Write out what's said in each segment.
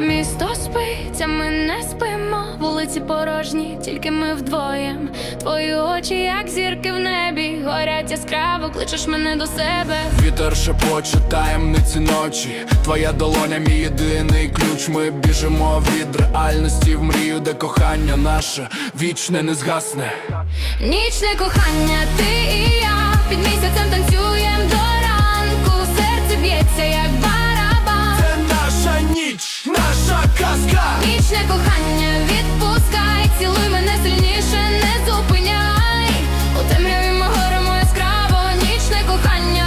Місто спить, а ми не спимо, вулиці порожні, тільки ми вдвоєм. Твої очі, як зірки в небі, горять яскраво, кличеш мене до себе. Вітер шепоче таємниці ночі. Твоя долоня, мій єдиний ключ. Ми біжимо від реальності в мрію, де кохання наше вічне не згасне. Нічне кохання, ти і я під місяцем танцюєм до казка. Нічне кохання, відпускай, цілуй мене сильніше, не зупиняй. У темряві ми горимо яскраво, нічне кохання.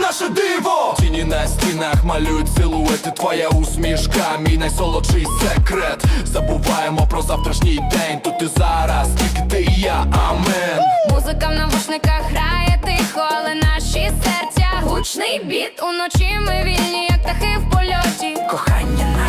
Наше диво! Тіні на стінах малюють силуети, твоя усмішка, мій найсолодший секрет. Забуваємо про завтрашній день, тут і зараз, тільки ти і я, амен. Музика в навушниках грає тихо, але наші серця гучний біт. Уночі ми вільні, як птахи в польоті. Кохання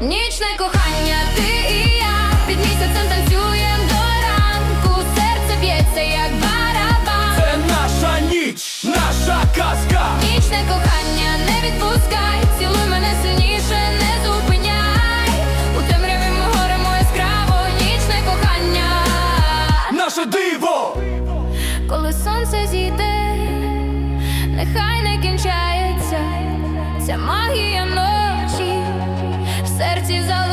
Нічне кохання, ти і я під місяцем танцюєм до ранку. Серце б'ється, як барабан. Це наша ніч, наша казка. Нічне кохання, не відпускай, цілуй мене сильніше, не зупиняй. У темряві ми яскраво, нічне кохання. Наше диво! Коли сонце зійде, нехай не кінчається ця магія серці залишається.